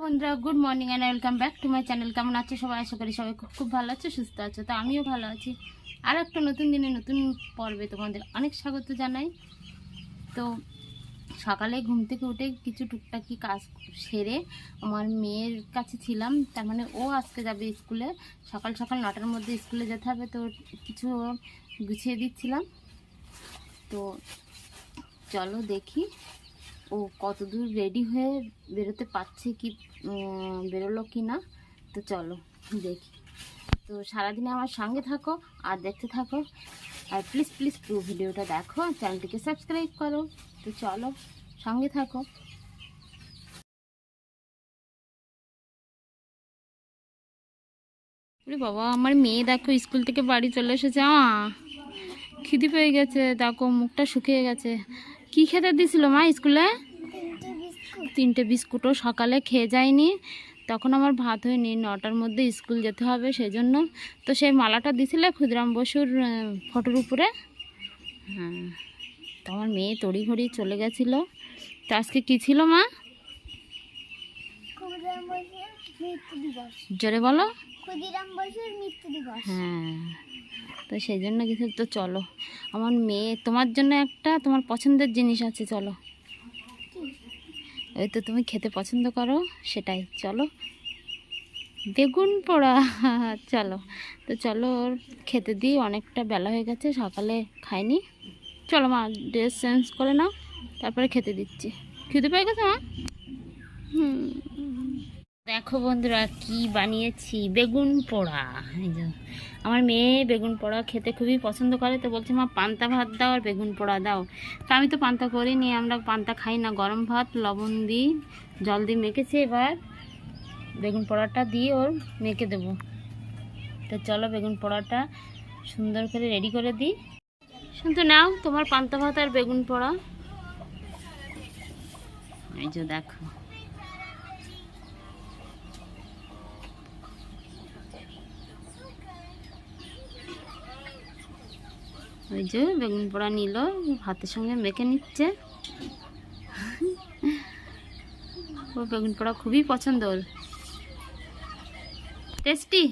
বন্ধুরা good morning and welcome back to my channel কেমন আছো সবাই? আশা করি সবাই খুব খুব ভালো আছো, সুস্থ আছো। তো আমিও ভালো আছি। আর একটা নতুন দিনে, নতুন পর্বে তোমাদের অনেক স্বাগত জানাই। তো সকালে ঘুম থেকে উঠে কিছু টুকটাকি কাজ সেরে আমার মেয়ের কাছে ছিলাম। তার মানে ও আজকে যাবে স্কুলে। সকাল সকাল নটার মধ্যে স্কুলে যেতে হবে, তো কিছু গুছিয়ে দিচ্ছিলাম। তো চলো দেখি। ও কত দূর রেডি হয়ে বেরোতে পারছে কি বেরোলো কি না, তো চলো দেখি। তো সারাদিনে আমার সঙ্গে থাকো আর দেখতে থাকো। আর প্লিজ প্লিজ পুরো ভিডিওটা দেখো চ্যানেলটিকে সাবস্ক্রাইব করো। তো চলো সঙ্গে থাকো। বাবা, আমার মেয়ে দেখো স্কুল থেকে বাড়ি চলে এসেছে আ খিদি পেয়ে গেছে, দেখো মুখটা শুকিয়ে গেছে। কি খেতে দিছিল মা স্কুলে? তিনটে বিস্কুটও সকালে খেয়ে যায়নি। তখন আমার ভাত হয়নি। নটার মধ্যে স্কুল যেতে হবে সেই জন্য তো সেই মালাটা দিছিলে ক্ষুদিরাম বসুর ফটোর উপরে? হ্যাঁ। তো আমার মেয়ে তড়িঘড়ি চলে গেছিল। তো আজকে কী ছিল মা? জোরে বলো। ক্ষুদিরাম বসুর মৃত্যু দিবস। হ্যাঁ তো সেই জন্য কিছু তো চলো। আমার মেয়ে তোমার জন্য একটা তোমার পছন্দের জিনিস আছে চলো। ওই তো তুমি খেতে পছন্দ করো সেটাই চলো। বেগুন পোড়া চলো। তো চলো ওর খেতে দিই অনেকটা বেলা হয়ে গেছে সকালে খাইনি। চলো মা ড্রেস চেঞ্জ করে নাও তারপরে খেতে দিচ্ছি। খেতে পেয়ে গেছে মা? হুম। দেখো বন্ধুরা, কি বানিয়েছি? বেগুন পোড়া। আমার মেয়ে বেগুন পোড়া খেতে খুবই পছন্দ করে, তো বলছে, মা, পান্তা ভাত দাও আর বেগুন পোড়া দাও। তো আমি তো পান্তা করিনি, আমরা পান্তা খাই না। গরম ভাত, লবণ দিই জল দিয়ে মেখেছি এবার। বেগুন পোড়াটা দিয়ে ওর মেখে দেবো। তো চলো বেগুন পোড়াটা সুন্দর করে রেডি করে দিই। শুনতো নাও, তোমার পান্তা ভাত আর বেগুন পোড়া। এই যে, দেখো। ওই যে বেগুন পোড়া নিল, ভাতের সঙ্গে মেখে নিচ্ছে। ও বেগুন পোড়া খুবই পছন্দ ওর। টেস্টি?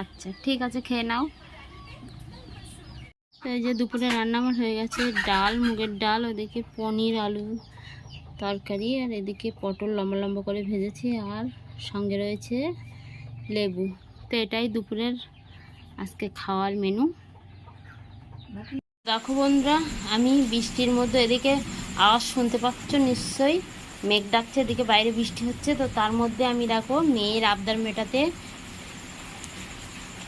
আচ্ছা ঠিক আছে, খেয়ে নাও। এই যে দুপুরে রান্না আমার হয়ে গেছে, ডাল, মুগের ডাল, ওদিকে পনির, আলু তরকারি, আর এদিকে পটল লম্বা লম্বা করে ভেজেছি, আর সঙ্গে রয়েছে লেবু। তো এটাই দুপুরের আজকে খাওয়ার মেনু দেখো বন্ধুরা, আমি বৃষ্টির মধ্যে এদিকে আওয়াজ শুনতে পাচ্ছ নিশ্চয়ই। মেঘ ডাকছে, এদিকে বাইরে বৃষ্টি হচ্ছে, তো তার মধ্যে আমি দেখো মেয়ের আবদার মেটাতে।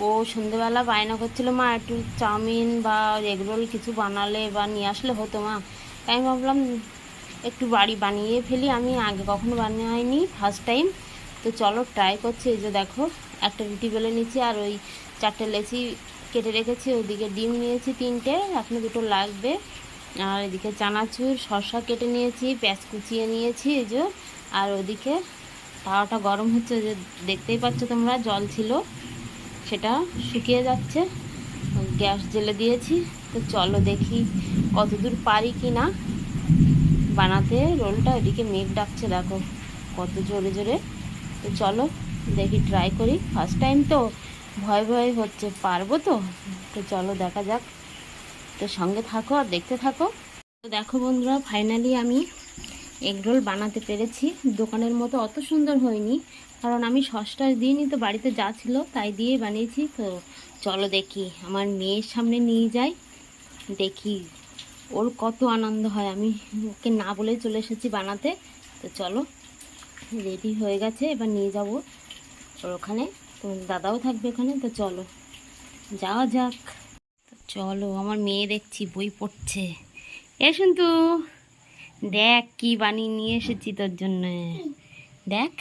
ও সন্ধেবেলা বায়না করছিল, মা, একটু চাউমিন বা এগরোল কিছু বানালে বা নিয়ে আসলে হতো মা। তাই আমি ভাবলাম, একটু বাড়ি বানিয়ে ফেলি। আমি আগে কখনো বানিয়ে হয়নি ফার্স্ট টাইম তো চলো ট্রাই করছি, এই যে দেখো, একটা রুটি বেলে নিচ্ছি আর ওই চারটে লেচি কেটে রেখেছি, ওদিকে ডিম নিয়েছি তিনটে, এখনও দুটো লাগবে। আর এদিকে চানাচুর, শসা কেটে নিয়েছি, পেঁয়াজ কুচিয়ে নিয়েছি, এই যে। আর ওদিকে তাওয়াটা গরম হচ্ছে যে দেখতেই পাচ্ছ তোমরা, জল ছিল, সেটা শুকিয়ে যাচ্ছে। গ্যাস জেলে দিয়েছি, তো চলো দেখি কতদূর পারি কি না। বানাতে রোলটা ওদিকে মেঘ ডাকছে, দেখো কত জোরে জোরে। তো চলো দেখি ট্রাই করি। ফার্স্ট টাইম তো। ভয় ভয় হচ্ছে, পারব তো? তো চলো দেখা যাক। তো সঙ্গে থাকো আর দেখতে থাকো। তো দেখো বন্ধুরা ফাইনালি আমি এগরোল বানাতে পেরেছি। দোকানের মতো অত সুন্দর হয়নি, কারণ আমি সসটা দিইনি তো বাড়িতে যা ছিল তাই দিয়ে বানিয়েছি। তো চলো দেখি, আমার মেয়ের সামনে নিয়ে যাই, দেখি ওর কত আনন্দ হয়। আমি ওকে না বলেই চলে এসেছি বানাতে। তো চলো রেডি হয়ে গেছে, এবার নিয়ে যাব ওর ওখানে। তো দাদাও থাকবে ওখানে তো চলো। যাওয়া যাক। চলো আমার মেয়ে দেখছি বই পড়ছে। এ কিন্তু দেখ কি বানিয়ে নিয়ে এসেছি তোর জন্য। দেখ।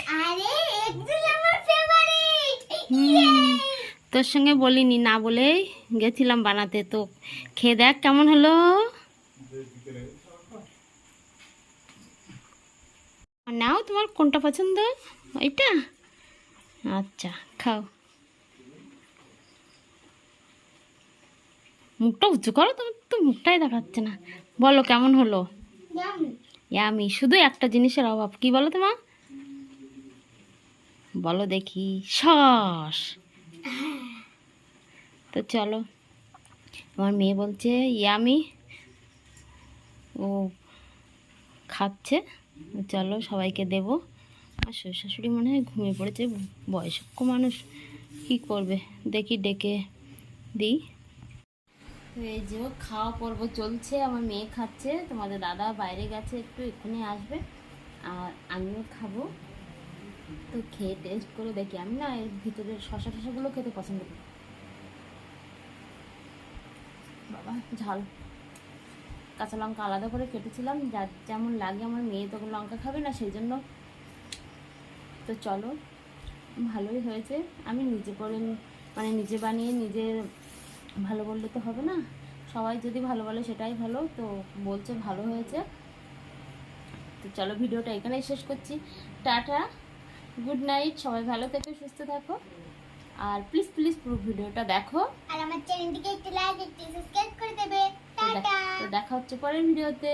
তোর সঙ্গে বলিনি না বলেই গেছিলাম বানাতে। তো খেয়ে দেখ কেমন হলো। নাও তোমার কোনটা পছন্দ? ওইটা? আচ্ছা খাও। মুখটা উঁচু করো তোমার তো মুখটাই দেখাচ্ছে না। বলো কেমন হলো? ইয়ামি ইয়ামি শুধু একটা জিনিসের অভাব। কি বলো তোমার? বলো দেখি শ্বাস তো চলো আমার মেয়ে বলছে ইয়ামি ও খাচ্ছে চলো সবাইকে দেব। আর শ্বশুর শাশুড়ি মনে হয় ঘুমিয়ে পড়েছে, বয়স্ক মানুষ। কি করবে? দেখি ডেকে দিই। এই যে খাওয়া পর্ব চলছে, আমার মেয়ে খাচ্ছে, তোমাদের দাদা বাইরে গেছে, একটু এক্ষুনি আসবে। আর আমিও খাব। তো খেয়ে টেস্ট করে দেখি। আমি না এর ভিতরের শশা টশাগুলো খেতে পছন্দ করি। বাবা, ঝাল। কাঁচা লঙ্কা আলাদা করে কেটেছিলাম, যার যেমন লাগে আমার মেয়ে তো লঙ্কা খাবে না, সেই জন্য তো চলো ভালোই হয়েছে। আমি নিজে করে মানে নিজে বানিয়ে নিজে ভালো বললে তো হবে না। সবাই যদি ভালো বলে সেটাই ভালো তো বলছে ভালো হয়েছে। তো চলো ভিডিওটা এখানেই শেষ করছি। টাটা গুড নাইট সবাই ভালো থেকো সুস্থ থাকো। আর প্লিজ প্লিজ পুরো ভিডিওটা দেখো। আর আমার চ্যানেলটিকে একটু লাইক একটু সাবস্ক্রাইব করে দেবে। টাটা। তো দেখা হচ্ছে পরের ভিডিওতে।